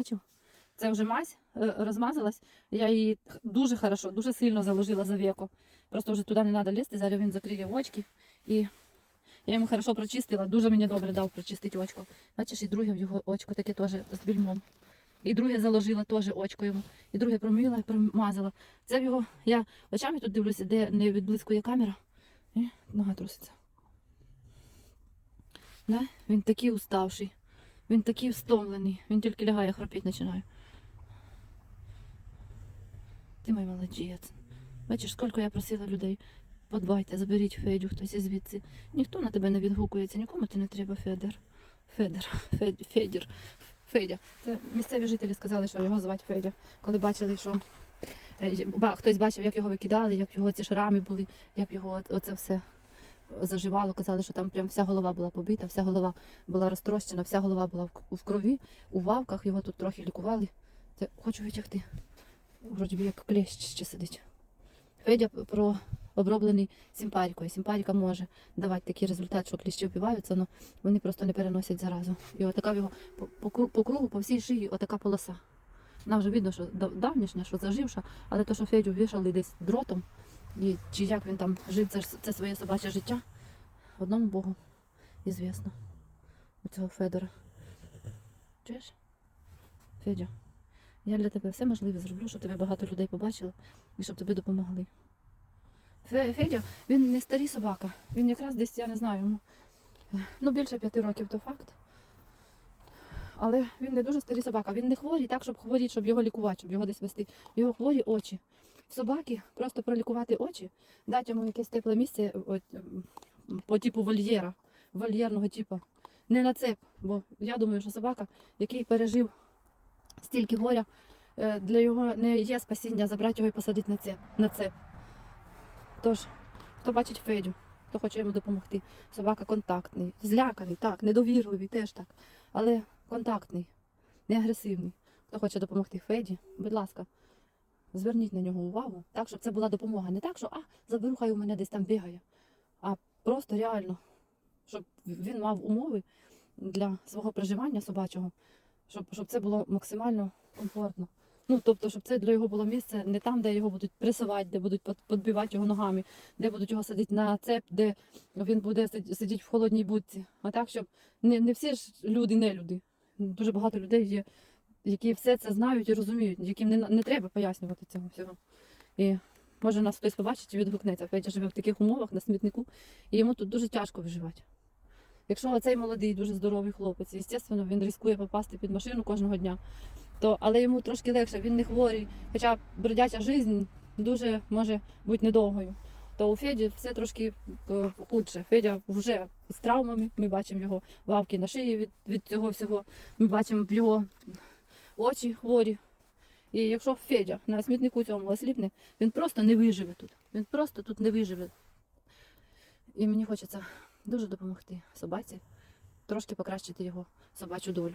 Бачив? Це вже мазь е, розмазалась. Я її дуже хорошо, дуже сильно заложила за веко. Просто вже туди не треба лізти, зараз він закриє очки. І я йому хорошо прочистила, дуже мені добре дав прочистити очко. Бачиш, і друге в його очко таке теж з більмом. І друге заложила теж очко йому. І друге промила і промазала. Це в його. Я очами тут дивлюся, де не відблискує камера. І нога труситься. Да? Він такий уставший. Він такий встомлений. Він тільки лягає, хропіть починає. Ти мій молодець. Бачиш, скільки я просила людей. Подбайте, заберіть Федю хтось із звідси. Ніхто на тебе не відгукується, нікому ти не треба, Федер. Федер, Федь, Федір, Федя. Це місцеві жителі сказали, що його звати Федя. Коли бачили, що е, хтось бачив, як його викидали, як його ці шрами були, як його оце все заживало. Казали, що там прям вся голова була побита, вся голова була розтрощена, вся голова була в крові, у вавках його тут трохи лікували. Це хочу витягти. Вроді би як клещ ще сидить. Федя про оброблений симпарікою. Симпаріка може давати такий результат, що кліщі вбиваються, але вони просто не переносять заразу. І отака в його по, по, по кругу, по всій шиї, отака полоса. Нам вже видно, що давнішня, що заживша, але то, що Федю вішали десь дротом, і чи як він там жив це, це своє собаче життя, одному Богу ізвісно. У цього Федора. Чуєш? Федя, я для тебе все можливе зроблю, щоб тебе багато людей побачили і щоб тобі допомогли. Фе- Федя, він не старий собака. Він якраз десь, я не знаю, йому ну, більше п'яти років, то факт. Але він не дуже старий собака. Він не хворий так, щоб хворіти, щоб його лікувати, щоб його десь вести. Його хворі очі. Собаки просто пролікувати очі, дати йому якесь тепле місце от, по типу вольєра, вольєрного типу. Не на цеп, бо я думаю, що собака, який пережив стільки горя, е, для його не є спасіння забрати його і посадити на цеп. На цеп. Тож, хто бачить Федю, хто хоче йому допомогти. Собака контактний, зляканий, так, недовірливий, теж так. Але контактний, не агресивний. Хто хоче допомогти Феді, будь ласка, зверніть на нього увагу, так, щоб це була допомога. Не так, що а, заберу, хай у мене десь там бігає, а просто реально, щоб він мав умови для свого проживання собачого, щоб, щоб це було максимально комфортно. Ну, тобто, щоб це для його було місце не там, де його будуть пресувати, де будуть под- підбивати його ногами, де будуть його садити на цеп, де він буде сидіти в холодній будці. А так, щоб не, не всі ж люди не люди. Дуже багато людей є, які все це знають і розуміють, яким не, не треба пояснювати цього всього. І може нас хтось побачить і відгукнеться. Федя живе в таких умовах на смітнику, і йому тут дуже тяжко виживати. Якщо оцей молодий, дуже здоровий хлопець, звісно, він ризикує попасти під машину кожного дня, то, але йому трошки легше, він не хворий, хоча бродяча життя дуже може бути недовгою. То у Феді все трошки е, худше. Федя вже з травмами, ми бачимо його вавки на шиї від, від цього всього, ми бачимо його очі хворі. І якщо Федя на смітнику цьому осліпне, він просто не виживе тут. Він просто тут не виживе. І мені хочеться дуже допомогти собаці, трошки покращити його собачу долю.